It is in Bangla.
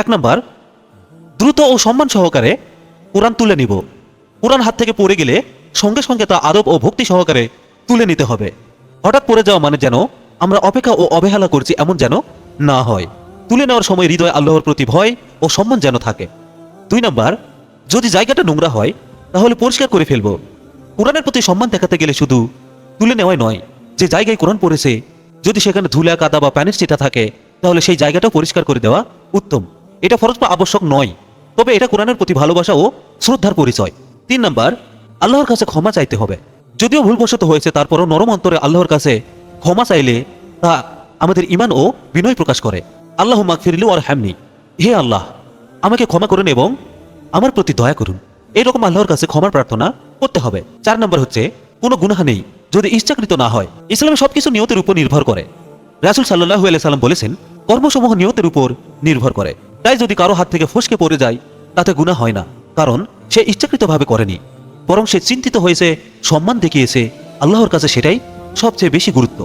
এক নাম্বার, দ্রুত ও সম্মান সহকারে কোরআন তুলে নিব। কোরআন হাত থেকে পড়ে গেলে সঙ্গে সঙ্গে তা আদব ও ভক্তি সহকারে তুলে নিতে হবে। হঠাৎ পড়ে যাওয়া মানে যেন আমরা অপেক্ষা ও অবহেলা করছি এমন যেন না হয়। তুলে নেওয়ার সময় হৃদয় আল্লাহর প্রতি ভয় ও সম্মান যেন থাকে। দুই নাম্বার, যদি জায়গাটা নোংরা হয়, তাহলে পরিষ্কার করে ফেলব। কোরআনের প্রতি সম্মান দেখাতে গেলে শুধু তুলে নেওয়াই নয়, যে জায়গায় কোরআন পড়েছে, যদি সেখানে ধুলা, কাদা বা প্যানের চিটা থাকে, তাহলে সেই জায়গাটাও পরিষ্কার করে দেওয়া উত্তম। এটা ফরজ বা আবশ্যক নয়, তবে এটা কোরআনের প্রতি ভালোবাসা ও শ্রদ্ধার পরিচয়। তিন নাম্বার, আল্লাহর কাছে ক্ষমা চাইতে হবে। যদিও ভুলবশত হয়েছে, তারপরও নরম অন্তরে আল্লাহর কাছে ক্ষমা চাইলে তা আমাদের ইমান ও বিনয় প্রকাশ করে। আল্লাহ মাগফিরিলু আর হ্যামনি হে আল্লাহ, আমাকে ক্ষমা করুন এবং আমার প্রতি দয়া করুন। এইরকম আল্লাহর কাছে ক্ষমার প্রার্থনা করতে হবে। চার নম্বর হচ্ছে, কোনো গুনাহা নেই যদি ইচ্ছাকৃত না হয়। ইসলামে সবকিছু নিয়তের উপর নির্ভর করে। রাসুল সাল্লাহ সাল্লাম বলেছেন, কর্মসমূহ নিয়তের উপর নির্ভর করে। তাই যদি কারও হাত থেকে ফসকে পড়ে যায়, তাতে গুণা হয় না, কারণ সে ইচ্ছাকৃতভাবে করেনি। বরং সে চিন্তিত হয়েছে, সম্মান দেখিয়েছে, আল্লাহর কাছে সেটাই সবচেয়ে বেশি গুরুত্ব।